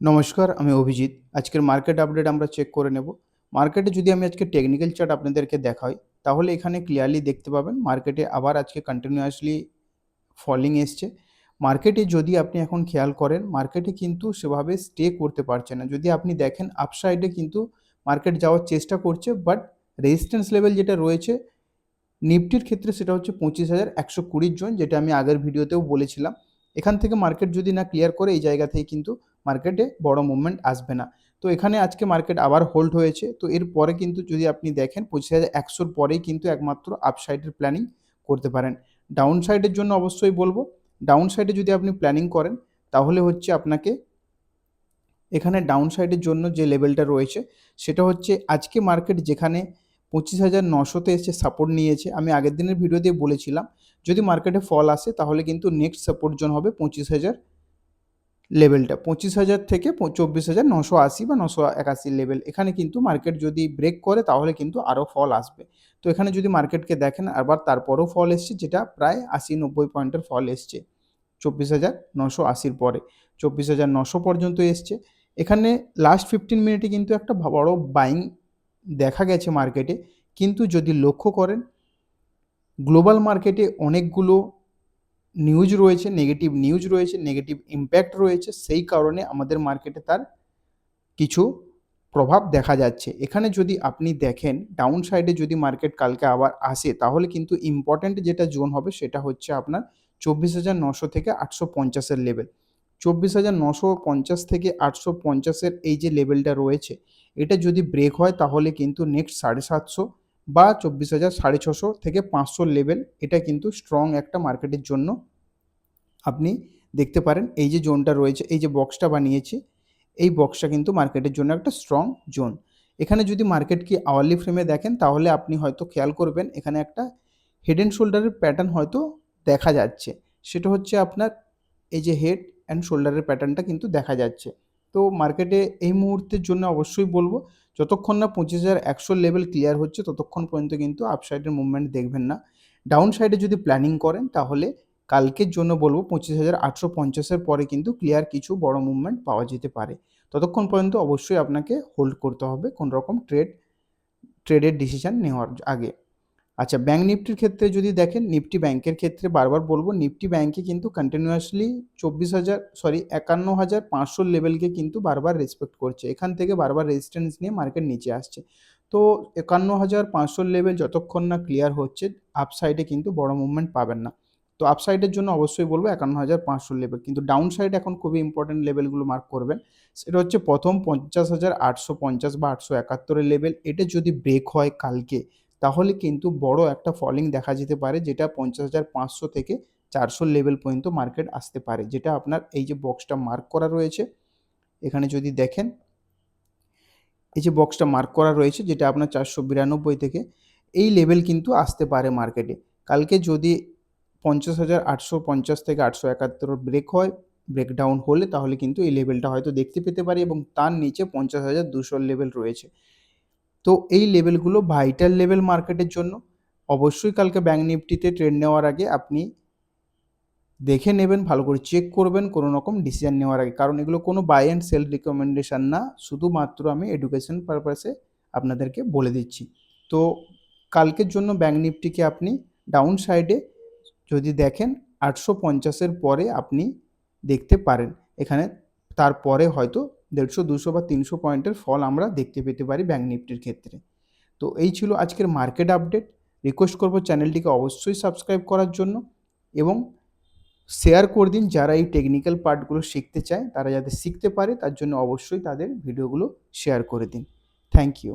নমস্কার, আমি অভিজিৎ। আজকের মার্কেট আপডেট আমরা চেক করে নেব। মার্কেটে যদি আমি আজকে টেকনিক্যাল চার্ট আপনাদেরকে দেখাই, তাহলে এখানে ক্লিয়ারলি দেখতে পাবেন মার্কেটে আবার আজকে কন্টিনিউয়াসলি ফলিং এসছে। মার্কেটে যদি আপনি এখন খেয়াল করেন মার্কেটে কিন্তু সেভাবে স্টে করতে পারছে না। যদি আপনি দেখেন আপসাইডে কিন্তু মার্কেট যাওয়ার চেষ্টা করছে বাট রেজিস্ট্যান্স লেভেল যেটা রয়েছে নিফটির ক্ষেত্রে সেটা হচ্ছে পঁচিশ হাজার একশো কুড়ির জোন, যেটা আমি আগের ভিডিওতেও বলেছিলাম। এখান থেকে মার্কেট যদি না ক্লিয়ার করে এই জায়গা থেকে কিন্তু মার্কেটে বড় মুভমেন্ট আসবে না। তো এখানে আজকে মার্কেট আবার হোল্ড হয়েছে। তো এর পরে কিন্তু যদি আপনি দেখেন, পঁচিশ হাজার একশোর পরেই কিন্তু একমাত্র আপসাইডের প্ল্যানিং করতে পারেন। ডাউন সাইডের জন্য অবশ্যই বলব ডাউন সাইডে যদি আপনি প্ল্যানিং করেন, তাহলে হচ্ছে আপনাকে এখানে ডাউন সাইডের জন্য যে লেভেলটা রয়েছে, সেটা হচ্ছে আজকে মার্কেট যেখানে পঁচিশ হাজার নশোতে এসে সাপোর্ট নিয়েছে। আমি আগের দিনের ভিডিওতে বলেছিলাম যদি মার্কেটে ফল আসে, তাহলে কিন্তু নেক্সট সাপোর্ট জোন হবে পঁচিশ হাজার লেভেলটা পঁচিশ হাজার থেকে চব্বিশ হাজার নশো আশি বা নশো একাশি লেভেল এখানে কিন্তু মার্কেট যদি ব্রেক করে, তাহলে কিন্তু আরও ফল আসবে। তো এখানে যদি মার্কেটকে দেখেন, আবার তারপরও ফল এসছে, যেটা প্রায় আশি নব্বই পয়েন্টের ফল এসছে চব্বিশ হাজার নশো আশির পরে। চব্বিশ হাজার নশো পর্যন্ত এসছে। এখানে লাস্ট ফিফটিন মিনিটে কিন্তু একটা বড় বাইং দেখা গেছে মার্কেটে কিন্তু যদি লক্ষ্য করেন গ্লোবাল মার্কেটে অনেকগুলো নিউজ রয়েছে নেগেটিভ নিউজ রয়েছে নেগেটিভ ইম্প্যাক্ট রয়েছে, সেই কারণে আমাদের মার্কেটে তার কিছু প্রভাব দেখা যাচ্ছে। এখানে যদি আপনি দেখেন ডাউন সাইডে যদি মার্কেট কালকে আবার আসে, তাহলে কিন্তু ইম্পর্ট্যান্ট যেটা জোন হবে, সেটা হচ্ছে আপনার চব্বিশ হাজার নশো থেকে আটশো পঞ্চাশের লেভেল চব্বিশ হাজার নশো পঞ্চাশ থেকে আটশো পঞ্চাশের এই যে লেভেলটা রয়েছে, এটা যদি ব্রেক হয়, তাহলে কিন্তু নেক্সট সাড়ে সাতশো বা চব্বিশ হাজার সাড়ে ছশো থেকে পাঁচশো লেভেল এটা কিন্তু স্ট্রং একটা মার্কেটের জন্য আপনি দেখতে পারেন। এই যে জোনটা রয়েছে, এই যে বক্সটা বানিয়েছি, এই বক্সটা কিন্তু মার্কেটের জন্য একটা স্ট্রং জোন এখানে যদি মার্কেট কি আওয়ারলি ফ্রেমে দেখেন, তাহলে আপনি হয়তো খেয়াল করবেন, এখানে একটা হেড অ্যান্ড শোল্ডারের প্যাটার্ন হয়তো দেখা যাচ্ছে। সেটা হচ্ছে আপনার এই যে হেড অ্যান্ড শোল্ডারের প্যাটার্নটা কিন্তু দেখা যাচ্ছে। তো মার্কেটে এই মুহূর্তের জন্য অবশ্যই বলব, যতক্ষণ না পঁচিশ হাজার একশো লেভেল ক্লিয়ার হচ্ছে, ততক্ষণ পর্যন্ত কিন্তু আপসাইডের মুভমেন্ট দেখবেন না। ডাউন সাইডে যদি প্ল্যানিং করেন, তাহলে কালকের জন্য বলব পঁচিশ হাজার আটশো পঞ্চাশের পরে কিন্তু ক্লিয়ার কিছু বড় মুভমেন্ট পাওয়া যেতে পারে। ততক্ষণ পর্যন্ত অবশ্যই আপনাকে হোল্ড করতে হবে কোন রকম ট্রেড ট্রেডের ডিসিশান নেওয়ার আগে। আচ্ছা ব্যাঙ্ক নিফটির ক্ষেত্রে যদি দেখেন, নিফটি ব্যাংকের ক্ষেত্রে বারবার বলব, নিফটি ব্যাংকে কিন্তু কন্টিনিউয়াসলি চব্বিশ হাজার সরি একান্ন হাজার পাঁচশো লেভেলকে কিন্তু বারবার রেসপেক্ট করছে। এখান থেকে বারবার রেজিস্ট্যান্স নিয়ে মার্কেট নিচে আসছে। তো একান্ন হাজার পাঁচশো লেভেল যতক্ষণ না ক্লিয়ার হচ্ছে আপ সাইডে কিন্তু বড় মুভমেন্ট পাবেন না। তো আপ সাইডের জন্য অবশ্যই বলব একান্ন হাজার পাঁচশো লেভেল কিন্তু ডাউন সাইড এখন খুবই ইম্পর্টেন্ট লেভেলগুলো মার্ক করবেন। সেটা হচ্ছে প্রথম পঞ্চাশ হাজার আটশো পঞ্চাশ বা আটশো একাত্তরের লেভেল এটা যদি ব্রেক হয় কালকে তাহলে কিন্তু বড় একটা ফলিং দেখা যেতে পারে, যেটা পঞ্চাশ হাজার পাঁচশো থেকে চারশো লেভেল পর্যন্ত মার্কেট আসতে পারে, যেটা আপনার এই যে বক্সটা মার্ক করা রয়েছে, এখানে যদি দেখেন, এই যে বক্সটা মার্ক করা রয়েছে, যেটা আপনার চারশো বিরানব্বই থেকে, এই লেভেল কিন্তু আসতে পারে মার্কেটে কালকে যদি পঞ্চাশ হাজার আটশো পঞ্চাশ থেকে আটশো একাত্তর ব্রেক হয় ব্রেকডাউন হলে তাহলে কিন্তু এই লেভেলটা হয়তো দেখতে পেতে পারি এবং তার নিচে পঞ্চাশ হাজার দুশোর লেভেল রয়েছে। তো এই লেভেলগুলো ভাইটাল লেভেল মার্কেটের জন্য অবশ্যই কালকে ব্যাঙ্ক নিফটিতে ট্রেড নেওয়ার আগে আপনি দেখে নেবেন, ভালো করে চেক করবেন, কোনো রকম ডিসিশান নেওয়ার আগে। কারণ এগুলো কোনো বাই অ্যান্ড সেল রিকমেন্ডেশান না, শুধুমাত্র আমি এডুকেশন পারপাসে আপনাদেরকে বলে দিচ্ছি। তো কালকের জন্য ব্যাঙ্ক নিফটিকে আপনি ডাউন সাইডে যদি দেখেন, আটশো পঞ্চাশের পরে আপনি দেখতে পারেন। এখানে তারপরে হয়তো দেড়শো, দুশো বা তিনশো পয়েন্টের ফল আমরা দেখতে পেতে পারি ব্যাঙ্ক নিফটির ক্ষেত্রে। তো এই ছিল আজকের মার্কেট আপডেট। রিকোয়েস্ট করব চ্যানেলটিকে অবশ্যই সাবস্ক্রাইব করার জন্য এবং শেয়ার করে দিন যারা এই টেকনিক্যাল পার্টগুলো শিখতে চায়, তারা যাতে শিখতে পারে, তার জন্য অবশ্যই তাদের ভিডিওগুলো শেয়ার করে দিন। Thank you.